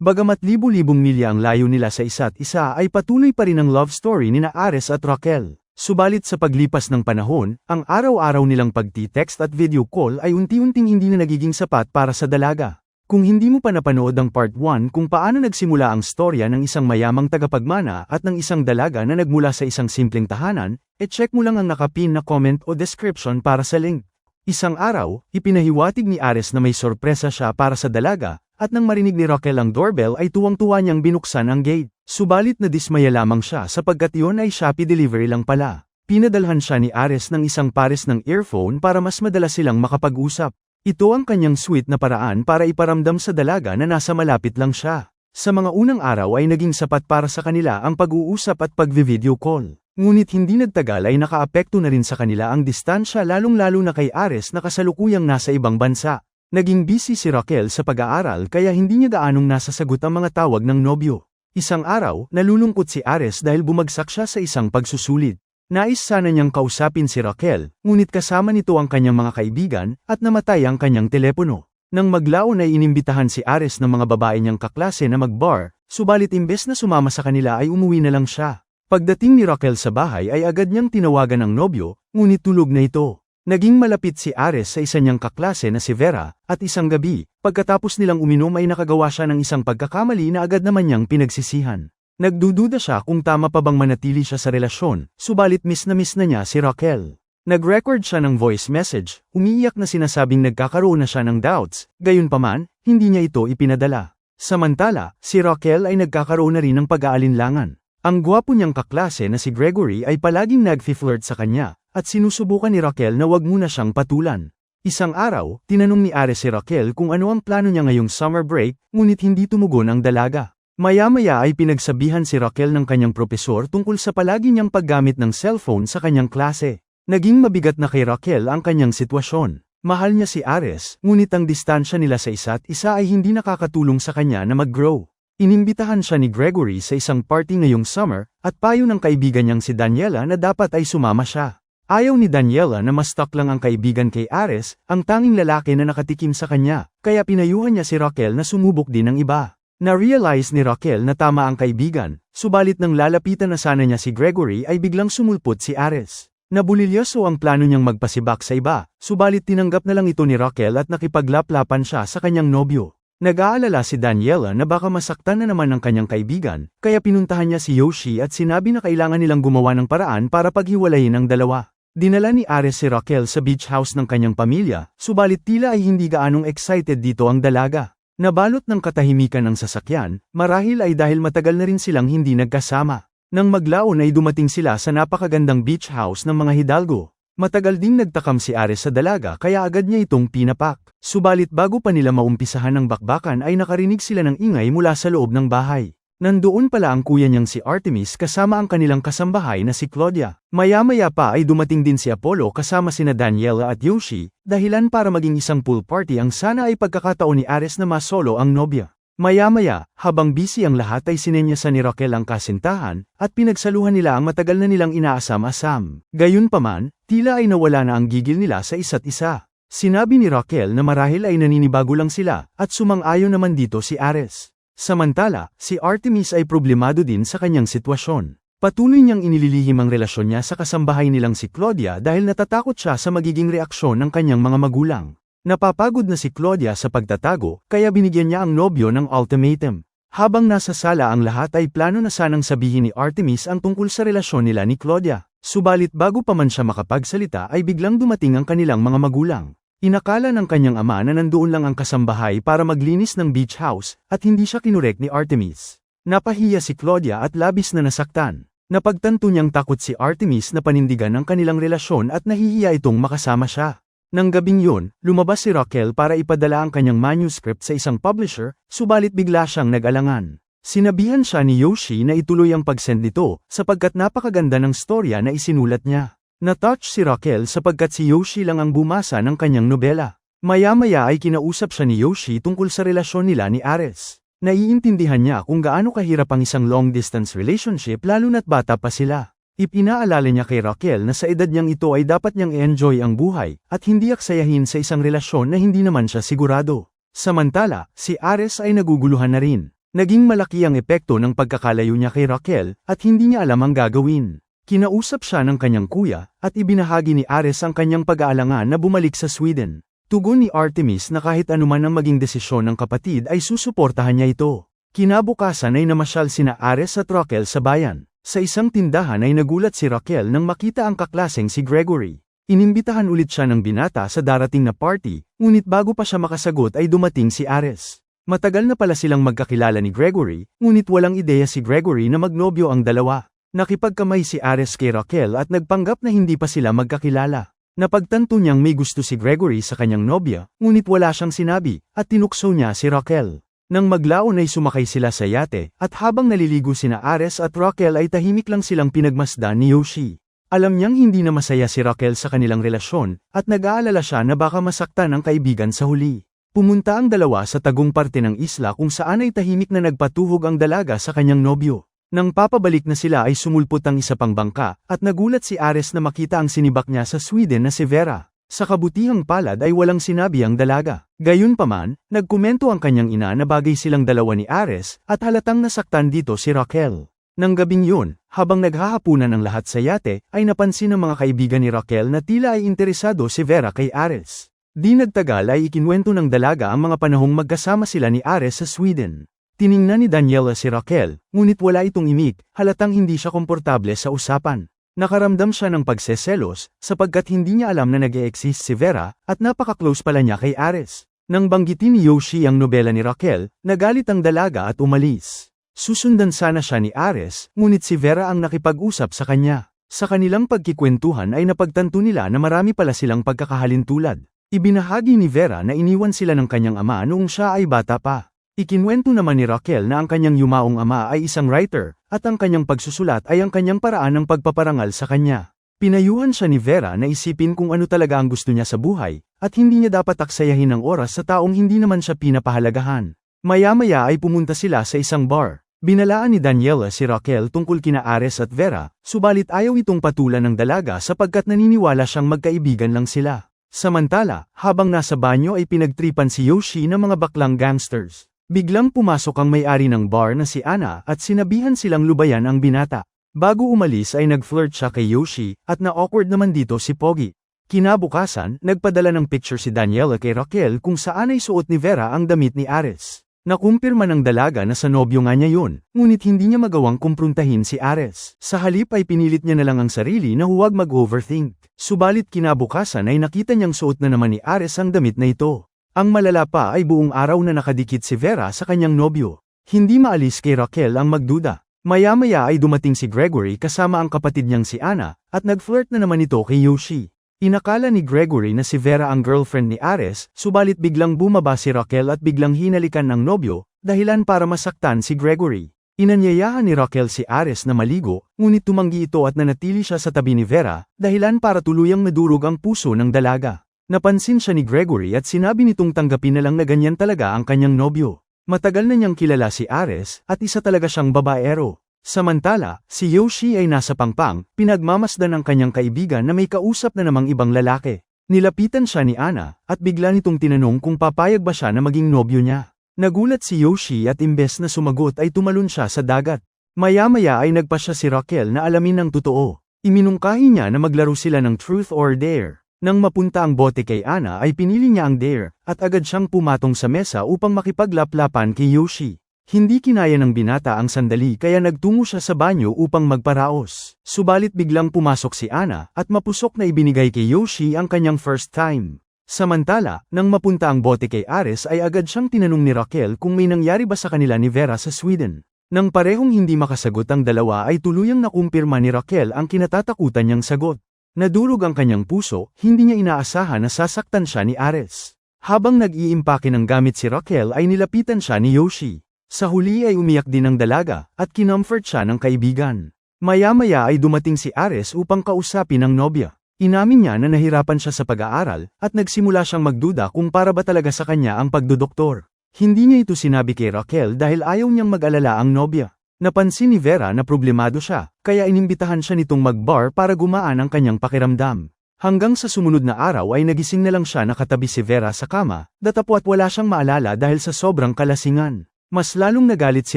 Bagamat libu-libong milya ang layo nila sa isa't isa ay patuloy pa rin ang love story ni na Ares at Raquel. Subalit sa paglipas ng panahon, ang araw-araw nilang pagti-text at video call ay unti-unting hindi na nagiging sapat para sa dalaga. Kung hindi mo pa napanood ang part 1 kung paano nagsimula ang storya ng isang mayamang tagapagmana at ng isang dalaga na nagmula sa isang simpleng tahanan, e check mo lang ang nakapin na comment o description para sa link. Isang araw, ipinahiwatig ni Ares na may sorpresa siya para sa dalaga, at nang marinig ni Raquel ang doorbell ay tuwang-tuwa niyang binuksan ang gate. Subalit na dismaya lamang siya sapagkat iyon ay Shopee delivery lang pala. Pinadalhan siya ni Ares ng isang pares ng earphone para mas madalas silang makapag-usap. Ito ang kanyang sweet na paraan para iparamdam sa dalaga na nasa malapit lang siya. Sa mga unang araw ay naging sapat para sa kanila ang pag-uusap at pag-video call. Ngunit hindi nagtagal ay nakaapekto na rin sa kanila ang distansya lalong-lalo na kay Ares na kasalukuyang nasa ibang bansa. Naging busy si Raquel sa pag-aaral kaya hindi niya gaanong nasasagot ang mga tawag ng nobyo. Isang araw, nalulungkot si Ares dahil bumagsak siya sa isang pagsusulit. Nais sana niyang kausapin si Raquel, ngunit kasama nito ang kanyang mga kaibigan, at namatay ang kanyang telepono. Nang maglaon ay inimbitahan si Ares ng mga babae niyang kaklase na mag-bar, subalit imbes na sumama sa kanila ay umuwi na lang siya. Pagdating ni Raquel sa bahay ay agad niyang tinawagan ang nobyo, ngunit tulog na ito. Naging malapit si Ares sa isa niyang kaklase na si Vera, at isang gabi, pagkatapos nilang uminom ay nakagawa siya ng isang pagkakamali na agad naman niyang pinagsisihan. Nagdududa siya kung tama pa bang manatili siya sa relasyon, subalit miss na miss na niya si Raquel. Nag-record siya ng voice message, umiiyak na sinasabing nagkakaroon na siya ng doubts, gayunpaman, hindi niya ito ipinadala. Samantala, si Raquel ay nagkakaroon na rin ng pag-aalinlangan. Ang gwapo niyang kaklase na si Gregory ay palaging nag-flirt sa kanya, at sinusubukan ni Raquel na wag muna siyang patulan. Isang araw, tinanong ni Ares si Raquel kung ano ang plano niya ngayong summer break, ngunit hindi tumugon ang dalaga. Maya-maya ay pinagsabihan si Raquel ng kanyang propesor tungkol sa palagi niyang paggamit ng cellphone sa kanyang klase. Naging mabigat na kay Raquel ang kanyang sitwasyon. Mahal niya si Ares, ngunit ang distansya nila sa isa't isa ay hindi nakakatulong sa kanya na mag-grow. Inimbitahan siya ni Gregory sa isang party ngayong summer, at payo ng kaibigan niyang si Daniela na dapat ay sumama siya. Ayaw ni Daniela na mas stuck lang ang kaibigan kay Ares, ang tanging lalaki na nakatikim sa kanya, kaya pinayuhan niya si Raquel na sumubok din ng iba. Na-realize ni Raquel na tama ang kaibigan, subalit nang lalapitan na sana niya si Gregory ay biglang sumulpot si Ares. Nabulilyoso ang plano niyang magpasibak sa iba, subalit tinanggap na lang ito ni Raquel at nakipaglaplapan siya sa kanyang nobyo. Nag-aalala si Daniela na baka masaktan na naman ng kanyang kaibigan, kaya pinuntahan niya si Yoshi at sinabi na kailangan nilang gumawa ng paraan para paghiwalayin ang dalawa. Dinala ni Ares si Raquel sa beach house ng kanyang pamilya, subalit tila ay hindi gaanong excited dito ang dalaga. Nabalot ng katahimikan ng sasakyan, marahil ay dahil matagal na rin silang hindi nagkasama. Nang maglaon ay dumating sila sa napakagandang beach house ng mga Hidalgo. Matagal ding nagtakam si Ares sa dalaga kaya agad niya itong pinapak. Subalit bago pa nila maumpisahan ng bakbakan ay nakarinig sila ng ingay mula sa loob ng bahay. Nandoon pala ang kuya niyang si Artemis kasama ang kanilang kasambahay na si Claudia. Maya-maya pa ay dumating din si Apollo kasama sina Daniela at Yoshi, dahilan para maging isang pool party ang sana ay pagkakataon ni Ares na masolo ang nobya. Maya-maya, habang busy ang lahat ay sinenyasan ni Raquel ang kasintahan, at pinagsaluhan nila ang matagal na nilang inaasam-asam. Gayunpaman, tila ay nawala na ang gigil nila sa isa't isa. Sinabi ni Raquel na marahil ay naninibago lang sila, at sumang-ayon naman dito si Ares. Samantala, si Artemis ay problemado din sa kanyang sitwasyon. Patuloy niyang inililihim ang relasyon niya sa kasambahay nilang si Claudia dahil natatakot siya sa magiging reaksyon ng kanyang mga magulang. Napapagod na si Claudia sa pagtatago, kaya binigyan niya ang nobyo ng ultimatum. Habang nasa sala ang lahat ay plano na sanang sabihin ni Artemis ang tungkol sa relasyon nila ni Claudia. Subalit bago pa man siya makapagsalita ay biglang dumating ang kanilang mga magulang. Inakala ng kanyang ama na nandoon lang ang kasambahay para maglinis ng beach house, at hindi siya kinurek ni Artemis. Napahiya si Claudia at labis na nasaktan. Napagtanto niyang takot si Artemis na panindigan ang kanilang relasyon at nahihiya itong makasama siya. Nang gabing yun, lumabas si Raquel para ipadala ang kanyang manuscript sa isang publisher, subalit bigla siyang nag-alangan. Sinabihan siya ni Yoshi na ituloy ang pag-send nito, sapagkat napakaganda ng storya na isinulat niya. Natouch si Raquel sapagkat si Yoshi lang ang bumasa ng kanyang nobela. Maya-maya ay kinausap siya ni Yoshi tungkol sa relasyon nila ni Ares. Naiintindihan niya kung gaano kahirap ang isang long-distance relationship lalo na't bata pa sila. Ipinaalala niya kay Raquel na sa edad niyang ito ay dapat niyang i-enjoy ang buhay, at hindi aksayahin sa isang relasyon na hindi naman siya sigurado. Samantala, si Ares ay naguguluhan na rin. Naging malaki ang epekto ng pagkakalayo niya kay Raquel, at hindi niya alam ang gagawin. Kinausap siya ng kanyang kuya, at ibinahagi ni Ares ang kanyang pag-aalangan na bumalik sa Sweden. Tugon ni Artemis na kahit anuman ang maging desisyon ng kapatid ay susuportahan niya ito. Kinabukasan ay namasyal sina Ares at Raquel sa bayan. Sa isang tindahan ay nagulat si Raquel nang makita ang kaklaseng si Gregory. Inimbitahan ulit siya ng binata sa darating na party, ngunit bago pa siya makasagot ay dumating si Ares. Matagal na pala silang magkakilala ni Gregory, ngunit walang ideya si Gregory na magnobyo ang dalawa. Nakipagkamay si Ares kay Raquel at nagpanggap na hindi pa sila magkakilala. Napagtanto niyang may gusto si Gregory sa kanyang nobya, ngunit wala siyang sinabi, at tinukso niya si Raquel. Nang maglaon ay sumakay sila sa yate, at habang naliligo sina Ares at Raquel ay tahimik lang silang pinagmasdan ni Yoshi. Alam niyang hindi na masaya si Raquel sa kanilang relasyon, at nag-aalala siya na baka masaktan ang kaibigan sa huli. Pumunta ang dalawa sa tagong parte ng isla kung saan ay tahimik na nagpatuhog ang dalaga sa kanyang nobyo. Nang papabalik na sila ay sumulpot ang isa pang bangka, at nagulat si Ares na makita ang sinibak niya sa Sweden na si Vera. Sa kabutihang palad ay walang sinabi ang dalaga. Gayunpaman, nagkomento ang kanyang ina na bagay silang dalawa ni Ares, at halatang nasaktan dito si Raquel. Nang gabing yun, habang naghahapunan ang lahat sa yate, ay napansin ng mga kaibigan ni Raquel na tila ay interesado si Vera kay Ares. Di nagtagal ay ikinwento ng dalaga ang mga panahong magkasama sila ni Ares sa Sweden. Tiningnan ni Daniela si Raquel, ngunit wala itong imik, halatang hindi siya komportable sa usapan. Nakaramdam siya ng pagseselos, sapagkat hindi niya alam na nag-e-exist si Vera, at napaka-close pala niya kay Ares. Nang banggitin ni Yoshi ang nobela ni Raquel, nagalit ang dalaga at umalis. Susundan sana siya ni Ares, ngunit si Vera ang nakipag-usap sa kanya. Sa kanilang pagkikwentuhan ay napagtanto nila na marami pala silang pagkakahalintulad. Ibinahagi ni Vera na iniwan sila ng kanyang ama noong siya ay bata pa. Ikinwento naman ni Raquel na ang kanyang yumaong ama ay isang writer, at ang kanyang pagsusulat ay ang kanyang paraan ng pagpaparangal sa kanya. Pinayuhan siya ni Vera na isipin kung ano talaga ang gusto niya sa buhay, at hindi niya dapat aksayahin ang oras sa taong hindi naman siya pinapahalagahan. Maya-maya ay pumunta sila sa isang bar. Binalaan ni Daniela si Raquel tungkol kina Ares at Vera, subalit ayaw itong patulan ng dalaga sapagkat naniniwala siyang magkaibigan lang sila. Samantala, habang nasa banyo ay pinagtripan si Yoshi ng mga baklang gangsters. Biglang pumasok ang may-ari ng bar na si Ana at sinabihan silang lubayan ang binata. Bago umalis ay nag-flirt siya kay Yoshi, at na-awkward naman dito si Pogi. Kinabukasan, nagpadala ng picture si Daniela kay Raquel kung saan ay suot ni Vera ang damit ni Ares. Nakumpirma ng dalaga na sa nobyo nga niya yun, ngunit hindi niya magawang kumprontahin si Ares. Sa halip ay pinilit niya na lang ang sarili na huwag mag-overthink. Subalit kinabukasan ay nakita niyang suot na naman ni Ares ang damit na ito. Ang malala pa ay buong araw na nakadikit si Vera sa kanyang nobyo. Hindi maalis kay Raquel ang magduda. Maya-maya ay dumating si Gregory kasama ang kapatid niyang si Ana, at nag-flirt na naman ito kay Yoshi. Inakala ni Gregory na si Vera ang girlfriend ni Ares, subalit biglang bumaba si Raquel at biglang hinalikan ng nobyo, dahilan para masaktan si Gregory. Inanyayahan ni Raquel si Ares na maligo, ngunit tumanggi ito at nanatili siya sa tabi ni Vera, dahilan para tuluyang nadurog ang puso ng dalaga. Napansin siya ni Gregory at sinabi nitong tanggapin na lang na ganyan talaga ang kanyang nobyo. Matagal na niyang kilala si Ares, at isa talaga siyang babaero. Samantala, si Yoshi ay nasa pangpang, pinagmamasdan ng kanyang kaibigan na may kausap na namang ibang lalaki. Nilapitan siya ni Ana, at bigla nitong tinanong kung papayag ba siya na maging nobyo niya. Nagulat si Yoshi at imbes na sumagot ay tumalon siya sa dagat. Maya-maya ay nagpa siya si Raquel na alamin ng totoo. Iminungkahi niya na maglaro sila ng Truth or Dare. Nang mapunta ang bote kay Ana ay pinili niya ang Dare, at agad siyang pumatong sa mesa upang makipaglaplapan kay Yoshi. Hindi kinaya ng binata ang sandali kaya nagtungo siya sa banyo upang magparaos. Subalit biglang pumasok si Ana at mapusok na ibinigay kay Yoshi ang kanyang first time. Samantala, nang mapunta ang bote kay Ares ay agad siyang tinanong ni Raquel kung may nangyari ba sa kanila ni Vera sa Sweden. Nang parehong hindi makasagot ang dalawa ay tuluyang nakumpirma ni Raquel ang kinatatakutan niyang sagot. Nadurog ang kanyang puso, hindi niya inaasahan na sasaktan siya ni Ares. Habang nag-iimpake ng gamit si Raquel ay nilapitan siya ni Yoshi. Sa huli ay umiyak din ang dalaga, at kinomfort siya ng kaibigan. Maya-maya ay dumating si Ares upang kausapin ang nobya. Inamin niya na nahirapan siya sa pag-aaral, at nagsimula siyang magduda kung para ba talaga sa kanya ang pagdodoktor. Hindi niya ito sinabi kay Raquel dahil ayaw niyang mag-alala ang nobya. Napansin ni Vera na problemado siya, kaya inimbitahan siya nitong mag-bar para gumaan ang kanyang pakiramdam. Hanggang sa sumunod na araw ay nagising na lang siya nakatabi si Vera sa kama, datapwat wala siyang maalala dahil sa sobrang kalasingan. Mas lalong nagalit si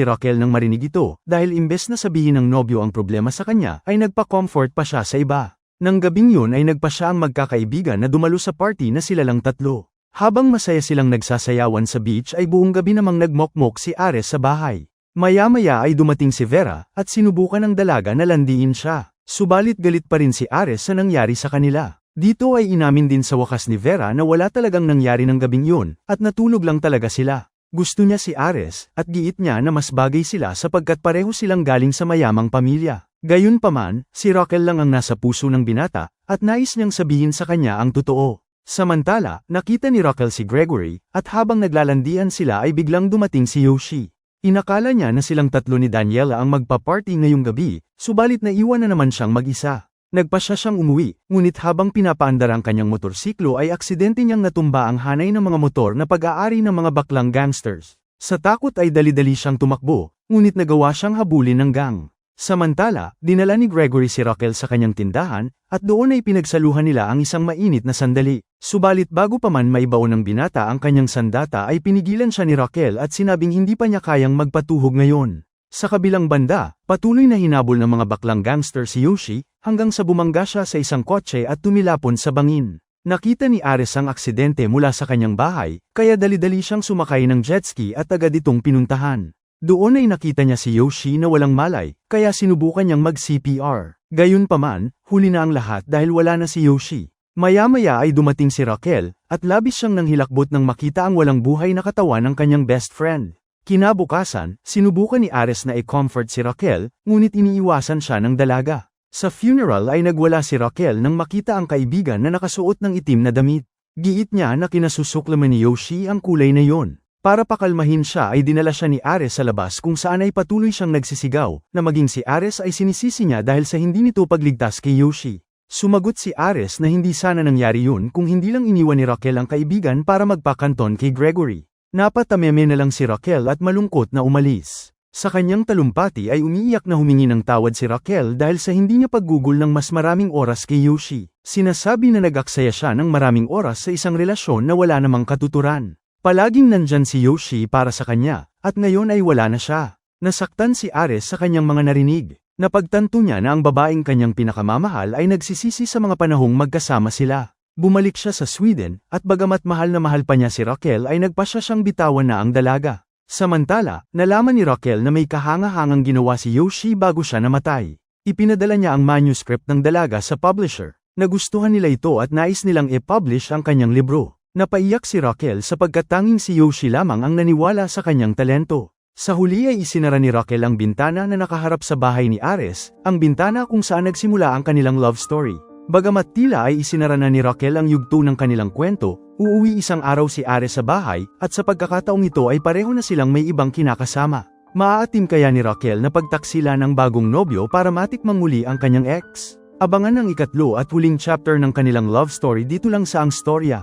Raquel nang marinig ito, dahil imbes na sabihin ng nobyo ang problema sa kanya, ay nagpa-comfort pa siya sa iba. Nang gabing yun ay nagpa siya ang magkakaibigan na dumalo sa party na sila lang tatlo. Habang masaya silang nagsasayawan sa beach ay buong gabi namang nagmokmok si Ares sa bahay. Maya-maya ay dumating si Vera, at sinubukan ng dalaga na landiin siya. Subalit galit pa rin si Ares sa nangyari sa kanila. Dito ay inamin din sa wakas ni Vera na wala talagang nangyari ng gabing yun, at natulog lang talaga sila. Gusto niya si Ares, at giit niya na mas bagay sila sapagkat pareho silang galing sa mayamang pamilya. Gayunpaman, si Raquel lang ang nasa puso ng binata, at nais niyang sabihin sa kanya ang totoo. Samantala, nakita ni Raquel si Gregory, at habang naglalandian sila ay biglang dumating si Yoshi. Inakala niya na silang tatlo ni Daniela ang magpa-party ngayong gabi, subalit naiwan na naman siyang mag-isa. Nagpasya siyang umuwi, ngunit habang pinapaandar ang kanyang motorsiklo ay aksidente niyang natumba ang hanay ng mga motor na pag-aari ng mga baklang gangsters. Sa takot ay dali-dali siyang tumakbo, ngunit nagawa siyang habulin ng gang. Samantala, dinala ni Gregory si Raquel sa kanyang tindahan, at doon ay pinagsaluhan nila ang isang mainit na sandali. Subalit bago pa man maibaon ng binata ang kanyang sandata ay pinigilan siya ni Raquel at sinabing hindi pa niya kayang magpatuhog ngayon. Sa kabilang banda, patuloy na hinabol ng mga baklang gangster si Yoshi, hanggang sa bumangga siya sa isang kotse at tumilapon sa bangin. Nakita ni Ares ang aksidente mula sa kanyang bahay, kaya dali-dali siyang sumakay ng jet ski at agad itong pinuntahan. Doon ay nakita niya si Yoshi na walang malay, kaya sinubukan niyang mag-CPR. Gayunpaman, huli na ang lahat dahil wala na si Yoshi. Maya-maya ay dumating si Raquel, at labis siyang nanghilakbot nang makita ang walang buhay na katawan ng kanyang best friend. Kinabukasan, sinubukan ni Ares na i-comfort si Raquel, ngunit iniiwasan siya ng dalaga. Sa funeral ay nagwala si Raquel nang makita ang kaibigan na nakasuot ng itim na damit. Giit niya na kinasusuklaman ni Yoshi ang kulay na yon. Para pakalmahin siya ay dinala siya ni Ares sa labas kung saan ay patuloy siyang nagsisigaw, na maging si Ares ay sinisisi niya dahil sa hindi nito pagligtas kay Yoshi. Sumagot si Ares na hindi sana nangyari yun kung hindi lang iniwan ni Raquel ang kaibigan para magpakanton kay Gregory. Napatameme na lang si Raquel at malungkot na umalis. Sa kanyang talumpati ay umiiyak na humingi ng tawad si Raquel dahil sa hindi niya paggugol ng mas maraming oras kay Yoshi. Sinasabi na nag-aksaya siya ng maraming oras sa isang relasyon na wala namang katuturan. Palaging nandyan si Yoshi para sa kanya, at ngayon ay wala na siya. Nasaktan si Ares sa kanyang mga narinig. Napagtanto niya na ang babaeng kanyang pinakamamahal ay nagsisisi sa mga panahong magkasama sila. Bumalik siya sa Sweden, at bagamat mahal na mahal pa niya si Raquel ay nagpasya siyang bitawan na ang dalaga. Samantala, nalaman ni Raquel na may kahanga-hangang ginawa si Yoshi bago siya namatay. Ipinadala niya ang manuscript ng dalaga sa publisher. Nagustuhan nila ito at nais nilang i-publish ang kanyang libro. Napaiyak si Raquel sapagkat tanging si Yoshi lamang ang naniwala sa kanyang talento. Sa huli ay isinara ni Raquel ang bintana na nakaharap sa bahay ni Ares, ang bintana kung saan nagsimula ang kanilang love story. Bagamat tila ay isinara na ni Raquel ang yugto ng kanilang kwento, uuwi isang araw si Ares sa bahay, at sa pagkakataong ito ay pareho na silang may ibang kinakasama. Maaatim kaya ni Raquel na pagtaksila ng bagong nobyo para matikmang muli ang kanyang ex? Abangan ang ikatlo at huling chapter ng kanilang love story dito lang sa Ang Storya.